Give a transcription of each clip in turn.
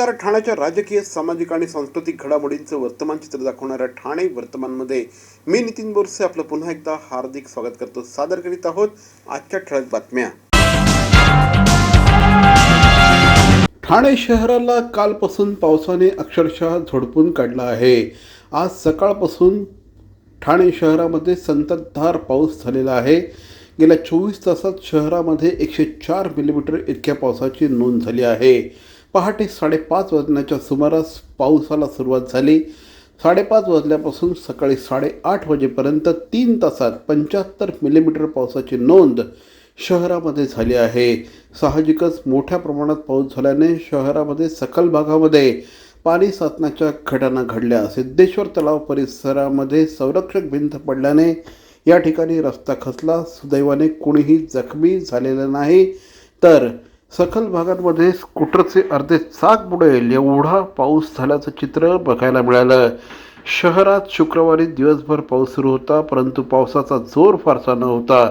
नमस्कार ठाण्याच्या राजकीय सामाजिक आणि सांस्कृतिक घडामोडींचं वर्तमान चित्र दाखवणाऱ्या ठाणे वर्तमानमध्ये मी नितीन बोरसे आपलं पुन्हा एकदा हार्दिक स्वागत करतो. सादर करीत आहोत आजच्या ठळक बातम्या. ठाणे शहराला कालपासून पावसाने अक्षरशः झोडपून काढलं आहे. आज सकाळपासून ठाणे शहरामध्ये संततधार पाऊस झालेला आहे. गेल्या चोवीस तासात शहरामध्ये एकशे चार मिलीमीटर इतक्या पावसाची नोंद झाली आहे. पहाटे साडेपाच वाजण्याच्या सुमारास पावसाला सुरुवात झाली. साडेपाच वाजल्यापासून सकाळी साडेआठ वाजेपर्यंत तीन तासात पंच्याहत्तर मिलीमीटर पावसाची नोंद शहरामध्ये झाली आहे. साहजिकच मोठ्या प्रमाणात पाऊस झाल्याने शहरामध्ये सकल भागामध्ये पाणी साचण्याच्या घटना घडल्या. सिद्धेश्वर तलाव परिसरामध्ये संरक्षक भिंत पडल्याने या ठिकाणी रस्ता खचला. सुदैवाने कोणीही जखमी झालेलं नाही. तर सखल भागांमध्ये स्कूटरचे अर्धे चाक बुडेल एवढा पाऊस झाल्याचं चित्र बघायला मिळालं. शहरात शुक्रवारी दिवसभर पाऊस सुरू होता परंतु पावसाचा जोर फारसा नव्हता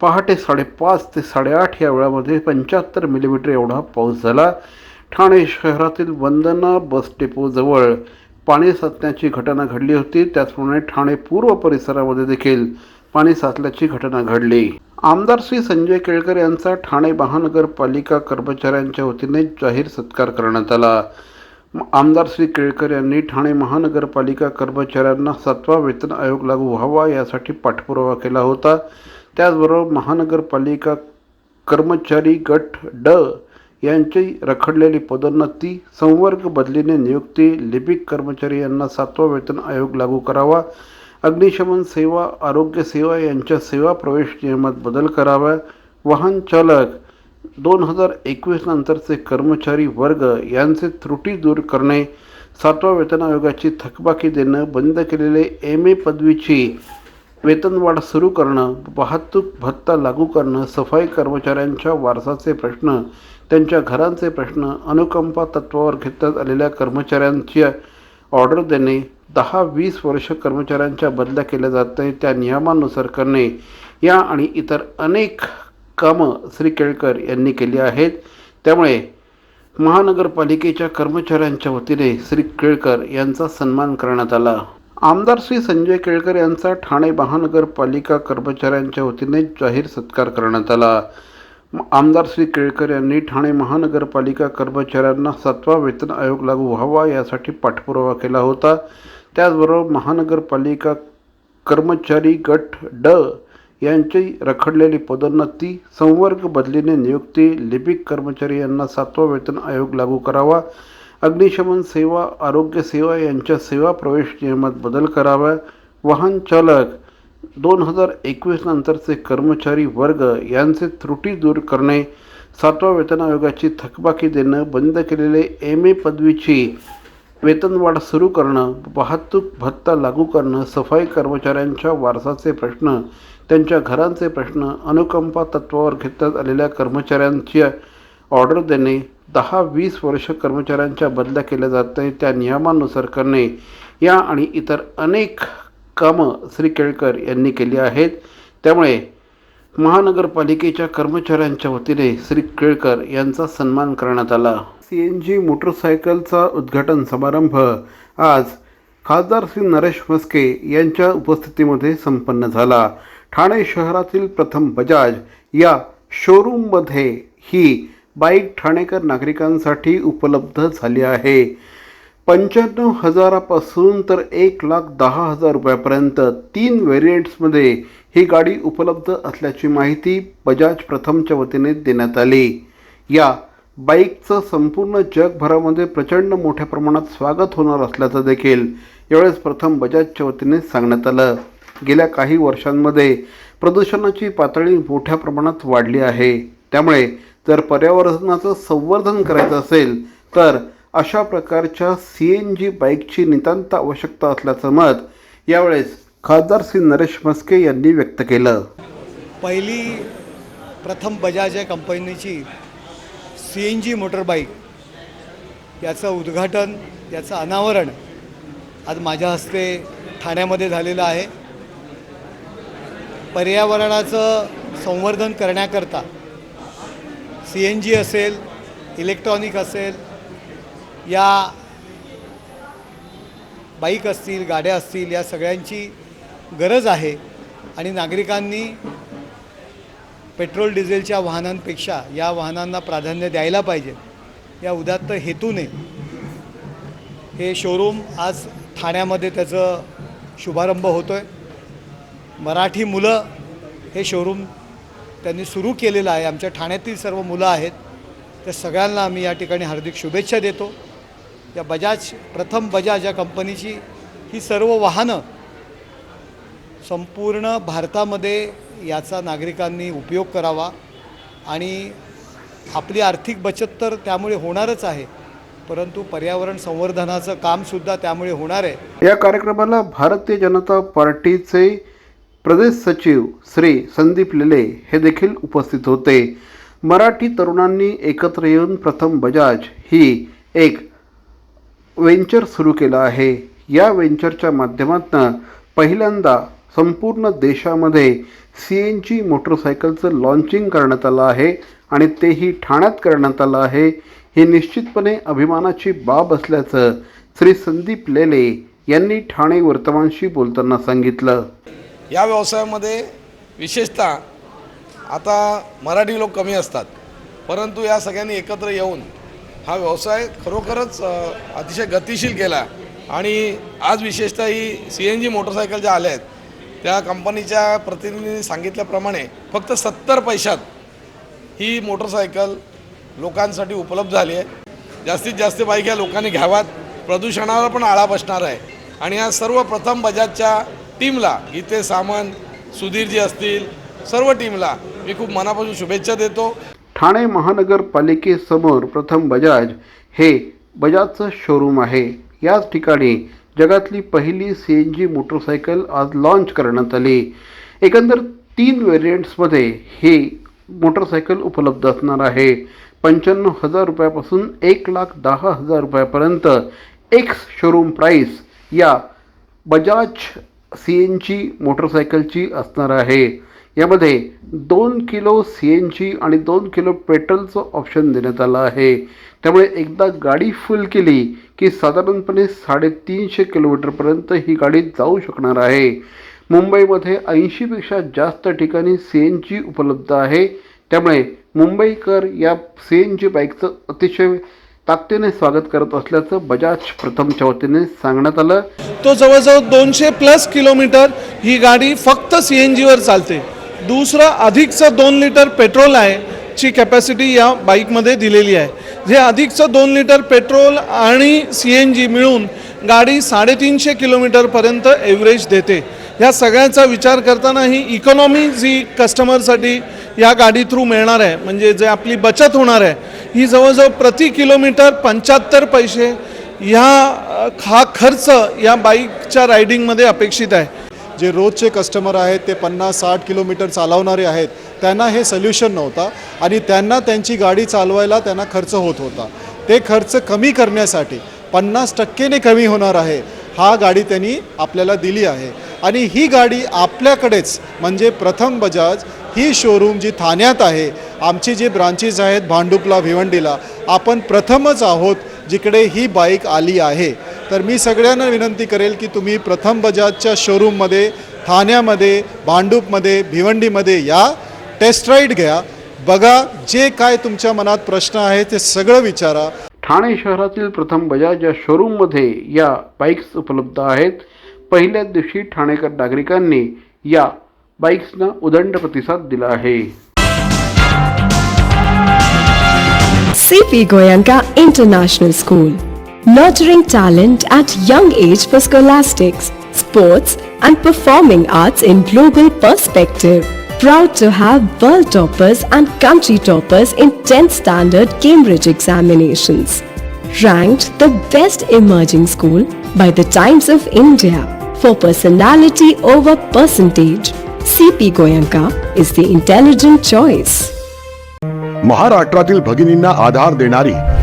पहाटे साडेपाच ते साडेआठ या वेळामध्ये पंच्याहत्तर मिलीमीटर एवढा पाऊस झाला. ठाणे शहरातील वंदना बस डेपोजवळ पाणी साचण्याची घटना घडली होती. त्याचप्रमाणे ठाणे पूर्व परिसरामध्ये देखील पाणी साचल्याची घटना घडली. आमदार श्री संजय केळकर यांचा ठाणे महानगरपालिका कर्मचाऱ्यांच्या वतीने जाहीर सत्कार करण्यात आला. आमदार श्री केळकर यांनी ठाणे महानगरपालिका कर्मचाऱ्यांना सातवा वेतन आयोग लागू व्हावा यासाठी पाठपुरावा केला होता. त्याचबरोबर महानगरपालिका कर्मचारी गट ड यांची रखडलेली पदोन्नती संवर्ग बदलीने नियुक्ती लिपिक कर्मचारी यांना सातवा वेतन आयोग लागू करावा अग्निशमन सेवा आरोग्य सेवा यांच्या सेवा प्रवेश नियमात बदल करावा. वाहन चालक दोन हजार एकवीस नंतरचे कर्मचारी वर्ग यांचे त्रुटी दूर करणे. सातवा वेतन आयोगाची थकबाकी देणं बंद केलेले एम ए पदवीची वेतनवाढ सुरू करणं वाहतूक भत्ता लागू करणं सफाई कर्मचाऱ्यांच्या वारसाचे प्रश्न त्यांच्या घरांचे प्रश्न अनुकंपा तत्वावर घेतल्यात आलेल्या कर्मचाऱ्यांची ऑर्डर देणे. दहा वीस वर्ष कर्मचाऱ्यांच्या बदल्या केल्या जात नाही त्या नियमानुसार करणे या आणि इतर अनेक कामं श्री केळकर यांनी केली आहेत. त्यामुळे महानगरपालिकेच्या कर्मचाऱ्यांच्या वतीने श्री केळकर यांचा सन्मान करण्यात आला. आमदार श्री संजय केळकर यांचा ठाणे महानगरपालिका कर्मचाऱ्यांच्या वतीने जाहीर सत्कार करण्यात आला. आमदार श्री केळकर यांनी ठाणे महानगरपालिका कर्मचाऱ्यांना सातवा वेतन आयोग लागू व्हावा यासाठी पाठपुरावा केला होता. त्याचबरोबर महानगरपालिका कर्मचारी गट ड यांची रखडलेली पदोन्नती संवर्ग बदलीने नियुक्ती लिपिक कर्मचारी यांना सातवा वेतन आयोग लागू करावा अग्निशमन सेवा आरोग्य सेवा यांच्या सेवा प्रवेश नियमात बदल करावा वाहन चालक दोन हजार एकवीस नंतरचे कर्मचारी वर्ग यांचे त्रुटी दूर करणे सातवा वेतन आयोगाची थकबाकी देणं बंद केलेले एम ए पदवीची वेतनवाढ सुरू करणं वाहतूक भत्ता लागू करणं सफाई कर्मचाऱ्यांच्या वारसाचे प्रश्न त्यांच्या घरांचे प्रश्न अनुकंपा तत्वावर घेतल्यात आलेल्या कर्मचाऱ्यांची ऑर्डर देणे दहा वीस वर्ष कर्मचाऱ्यांच्या बदल्या केल्या जात नाही त्या नियमानुसार करणे या आणि इतर अनेक कामं श्री केळकर यांनी केली आहेत. त्यामुळे महानगरपालिकेच्या कर्मचाऱ्यांच्या वतीने श्री केळकर यांचा सन्मान करण्यात आला. सी एन जी मोटरसायकलचा उद्घाटन समारंभ आज खासदार श्री नरेश म्हस्के यांच्या उपस्थितीमध्ये संपन्न झाला. ठाणे शहरातील प्रथम बजाज या शोरूममध्ये ही बाईक ठाणेकर नागरिकांसाठी उपलब्ध झाली आहे. पंच्याण्णव हजारापासून तर एक लाख दहा हजार रुपयापर्यंत तीन व्हेरियंट्समध्ये ही गाडी उपलब्ध असल्याची माहिती बजाज प्रथमच्या वतीने देण्यात आली. या बाईकचं संपूर्ण जगभरामध्ये प्रचंड मोठ्या प्रमाणात स्वागत होणार असल्याचं देखील यावेळेस प्रथम बजाजच्या वतीने सांगण्यात आलं. गेल्या काही वर्षांमध्ये प्रदूषणाची पातळी मोठ्या प्रमाणात वाढली आहे. त्यामुळे जर पर्यावरणाचं संवर्धन करायचं असेल तर अशा प्रकारच्या सी एन जी बाईकची नितांत आवश्यकता असल्याचं मत यावेळेस खासदार श्री नरेश म्हस्के यांनी व्यक्त केलं. पहिली प्रथम बजाज या कंपनीची सी एन जी मोटरबाईक याचं उद्घाटन याचं अनावरण आज माझ्या हस्ते ठाण्यामध्ये झालेलं आहे. पर्यावरणाचं संवर्धन करण्याकरता सी एन जी असेल इलेक्ट्रॉनिक असेल या बाईक असतील गाड्या असतील या सगळ्यांची गरज आहे. आणि नागरिकांनी पेट्रोल डिझेलच्या वाहनांपेक्षा या वाहनांना प्राधान्य द्यायला पाहिजे. या उदात्त हेतूने हे शोरूम आज ठाण्यामध्ये त्याचं शुभारंभ होतो आहे मराठी मुलं हे शोरूम त्यांनी सुरू केलेलं आहे. आमच्या ठाण्यातील सर्व मुलं आहेत. त्या सगळ्यांना आम्ही या ठिकाणी हार्दिक शुभेच्छा देतो. त्या बजाज प्रथम बजाज या कंपनीची ही सर्व वाहनं संपूर्ण भारतामध्ये याचा नागरिकांनी उपयोग करावा आणि आपली आर्थिक बचत तर त्यामुळे होणारच आहे परंतु पर्यावरण संवर्धनाचं कामसुद्धा त्यामुळे होणार आहे. या कार्यक्रमाला भारतीय जनता पार्टीचे प्रदेश सचिव श्री संदीप लिले हे देखील उपस्थित होते. मराठी तरुणांनी एकत्र येऊन प्रथम बजाज ही एक वेंचर सुरू केलं आहे. या वेंचरच्या माध्यमातून पहिल्यांदा संपूर्ण देशामध्ये सी एन जी मोटरसायकलचं लॉन्चिंग करण्यात आलं आहे आणि तेही ठाण्यात करण्यात आलं आहे. ही निश्चितपणे अभिमानाची बाब असल्याचं श्री संदीप लेले यांनी ठाणे वर्तमानशी बोलताना सांगितलं. या व्यवसायामध्ये विशेषतः आता मराठी लोक कमी असतात. परंतु या सगळ्यांनी एकत्र येऊन हा व्यवसाय खरोखरच अतिशय गतिशील केला. आणि आज विशेषतः ही सी एन जी मोटरसायकल ज्या आल्या आहेत त्या कंपनीच्या प्रतिनिधींनी सांगितल्याप्रमाणे फक्त सत्तर पैशात ही मोटरसायकल लोकांसाठी उपलब्ध झाली आहे. जास्तीत जास्त बाईक लोकांनी घ्याव्यात प्रदूषणावर पण आळा बसणार आहे. आणि या सर्व प्रथम बजाजच्या टीमला गीते सामंत सुधीरजी असतील सर्व टीमला मी खूप मनापासून शुभेच्छा देतो. ठाणे महानगरपालिकेसमोर प्रथम बजाज हे बजाजचं शोरूम आहे. याच ठिकाणी जगातली पहिली सी एन जी मोटरसायकल आज लॉन्च करण्यात आली. एकंदर तीन व्हेरियंट्समध्ये ही मोटरसायकल उपलब्ध असणार आहे. पंच्याण्णव हजार रुपयापासून एक लाख दहा हजार रुपयापर्यंत एक्स शोरूम प्राईस या बजाज सी एन जी मोटरसायकलची असणार आहे. यामध्ये दोन किलो सी एन जी आणि दोन किलो पेट्रोलचं ऑप्शन देण्यात आलं आहे. त्यामुळे एकदा गाडी फुल केली की साधारणपणे साडेतीनशे किलोमीटरपर्यंत ही गाडी जाऊ शकणार आहे. मुंबईमध्ये ऐंशीपेक्षा जास्त ठिकाणी सी एन जी उपलब्ध आहे. त्यामुळे मुंबईकर या सी एन जी बाईकचं अतिशय ताकदीने स्वागत करत असल्याचं बजाज प्रथमच्या वतीने सांगण्यात आलं. तो जवळजवळ दोनशे प्लस किलोमीटर ही गाडी फक्त सी एन जीवर चालते. दुसरं अधिकचं दोन लिटर पेट्रोल आहे ची कॅपॅसिटी या बाईकमध्ये दिलेली आहे. जे अधिकचं दोन लिटर पेट्रोल आणि सी एन जी मिळून गाडी साडेतीनशे किलोमीटरपर्यंत एव्हरेज देते. ह्या सगळ्याचा विचार करताना ही इकॉनॉमी जी कस्टमरसाठी या गाडी थ्रू मिळणार आहे म्हणजे जे आपली बचत होणार आहे ही जवळजवळ प्रति किलोमीटर पंच्याहत्तर पैसे ह्या हा खर्च या बाईकच्या रायडिंगमध्ये अपेक्षित आहे. जे रोजचे कस्टमर आहेत ते पन्नास साठ किलोमीटर चालवणारे आहेत त्यांना हे सोल्युशन नव्हता. आणि त्यांना त्यांची गाडी चालवायला त्यांना खर्च होत होता. ते खर्च कमी करण्यासाठी पन्नास टक्केने कमी होणार आहे हा गाडी त्यांनी आपल्याला दिली आहे. आणि ही गाडी आपल्याकडेच म्हणजे प्रथम बजाज ही शोरूम जी ठाण्यात आहे आमची जी ब्रांचेस आहेत भांडुपला भिवंडीला आपण प्रथमच आहोत जिकडे ही बाईक आली आहे. तर मी सगळ्यांना विनंती करेल की तुम्ही प्रथम बजाजच्या शोरूममध्ये ठाण्यामध्ये भांडूपमध्ये भिवंडीमध्ये या टेस्ट राईड घ्या. बघा जे काय तुमच्या मनात प्रश्न आहे ते सगळं विचारा. ठाणे शहरातील प्रथम बजाज या शोरूममध्ये या बाईक्स उपलब्ध आहेत. पहिल्याच दिवशी ठाणेकर नागरिकांनी या बाईक्सना उदंड प्रतिसाद दिला आहे. CP Goyanka International School. Nurturing talent at young age for scholastics, sports, and performing arts in global perspective. Proud to have world toppers and country toppers in 10th standard Cambridge examinations. Ranked the best emerging school by the Times of India for personality over percentage. CP Goyanka is the intelligent choice. महाराष्ट्रातील भगिनींना आधार देणारी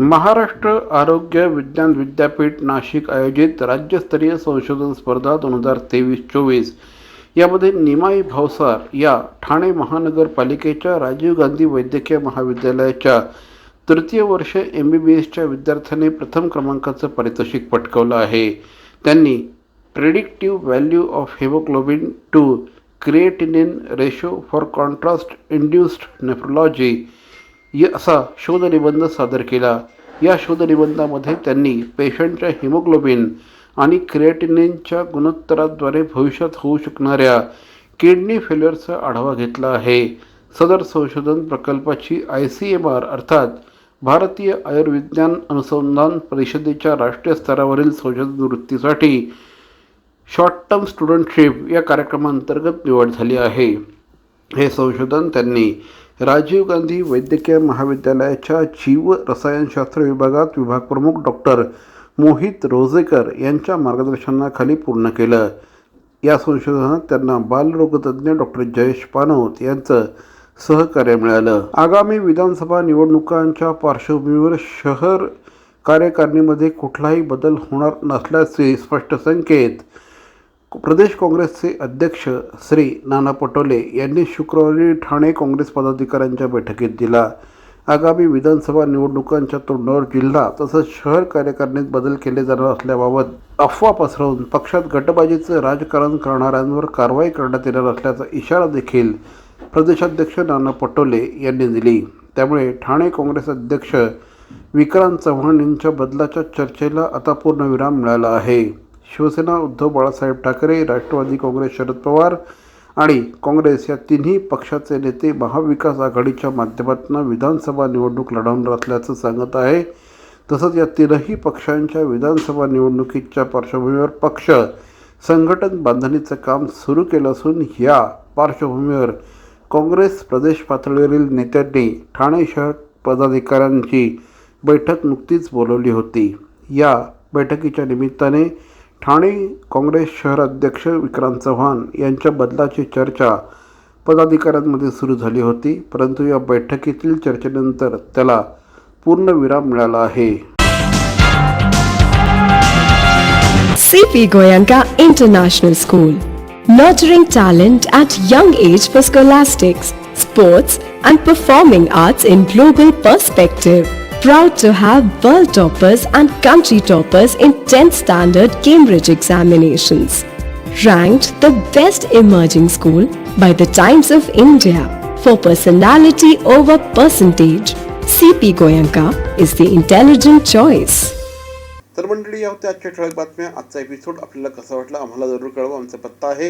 महाराष्ट्र आरोग्य विज्ञान विद्यापीठ नाशिक आयोजित राज्यस्तरीय संशोधन स्पर्धा दोन हजार तेवीस चोवीस. यामध्ये निमाई भावसार या ठाणे महानगरपालिकेच्या राजीव गांधी वैद्यकीय महाविद्यालयाच्या तृतीय वर्ष एम बी बी एसच्या विद्यार्थ्याने प्रथम क्रमांकाचं पारितोषिक पटकावलं आहे. त्यांनी predictive value of hemoglobin to creatinine ratio for contrast induced nephrology य असा शोधनिबंध सादर केला. या शोधनिबंधामध्ये त्यांनी पेशंटच्या हिमोग्लोबिन आणि क्रिएटिनिनच्या गुणोत्तराद्वारे भविष्यात होऊ शकणाऱ्या किडनी फेल्युअरचा आढावा घेतला आहे. सदर संशोधन प्रकल्पाची आय सी एम आर अर्थात भारतीय आयुर्विज्ञान अनुसंधान परिषदेच्या राष्ट्रीय स्तरावरील संशोधन वृत्तीसाठी शॉर्ट टर्म स्टुडंटशिप या कार्यक्रमांतर्गत निवड झाली आहे. हे संशोधन त्यांनी राजीव गांधी वैद्यकीय महाविद्यालयाच्या जीव रसायनशास्त्र विभागात विभाग प्रमुख डॉक्टर मोहित रोजेकर यांच्या मार्गदर्शनाखाली पूर्ण केलं. या संशोधनात त्यांना बालरोगतज्ञ डॉक्टर जयेश पानोत यांचं सहकार्य मिळालं. आगामी विधानसभा निवडणुकांच्या पार्श्वभूमीवर शहर कार्यकारिणीमध्ये कुठलाही बदल होणार नसल्याचे स्पष्ट संकेत प्रदेश काँग्रेसचे अध्यक्ष श्री नाना पटोले यांनी शुक्रवारी ठाणे काँग्रेस पदाधिकाऱ्यांच्या बैठकीत दिला. आगामी विधानसभा निवडणुकांच्या तोंडावर जिल्हा तसंच शहर कार्यकारिणीत बदल केले जाणार असल्याबाबत अफवा पसरवून पक्षात गटबाजीचं राजकारण करणाऱ्यांवर कारवाई करण्यात येणार असल्याचा इशारा देखील प्रदेशाध्यक्ष नाना पटोले यांनी दिली. त्यामुळे ठाणे काँग्रेस अध्यक्ष विक्रांत चव्हाण यांच्या बदलाच्या चर्चेला आता पूर्णविराम मिळाला आहे. शिवसेना उद्धव बाळासाहेब ठाकरे राष्ट्रवादी काँग्रेस शरद पवार आणि काँग्रेस या तिन्ही पक्षाचे नेते महाविकास आघाडीच्या माध्यमातून विधानसभा निवडणूक लढवणार असल्याचं सांगत आहे. तसंच या तीनही पक्षांच्या विधानसभा निवडणुकीच्या पार्श्वभूमीवर पक्ष संघटन बांधणीचं काम सुरू केलं असून या पार्श्वभूमीवर काँग्रेस प्रदेश पातळीवरील नेत्यांनी ठाणे शहर पदाधिकाऱ्यांची बैठक नुकतीच बोलवली होती. या बैठकीच्या निमित्ताने ठाणे काँग्रेस शहर अध्यक्ष विक्रांत चव्हाण यांच्या बदलाची चर्चा पदाधिकाऱ्यांमध्ये सुरू झाली होती. परंतु या बैठकीतील चर्चेनंतर त्याला पूर्ण विराम मिळाला आहे. CP Goenka international school nurturing talent at young age for scholastics sports and performing arts in global perspective Proud to have world toppers and country toppers in 10th standard Cambridge examinations. Ranked the best emerging school by the Times of India for personality over percentage. CP Goyanka is the intelligent choice. तर मंडळी या होत्या आजच्या ठळक बातम्या आजचा episode आपल्याला कसा वाटला आम्हाला जरूर कळवा आमचा पत्ता आहे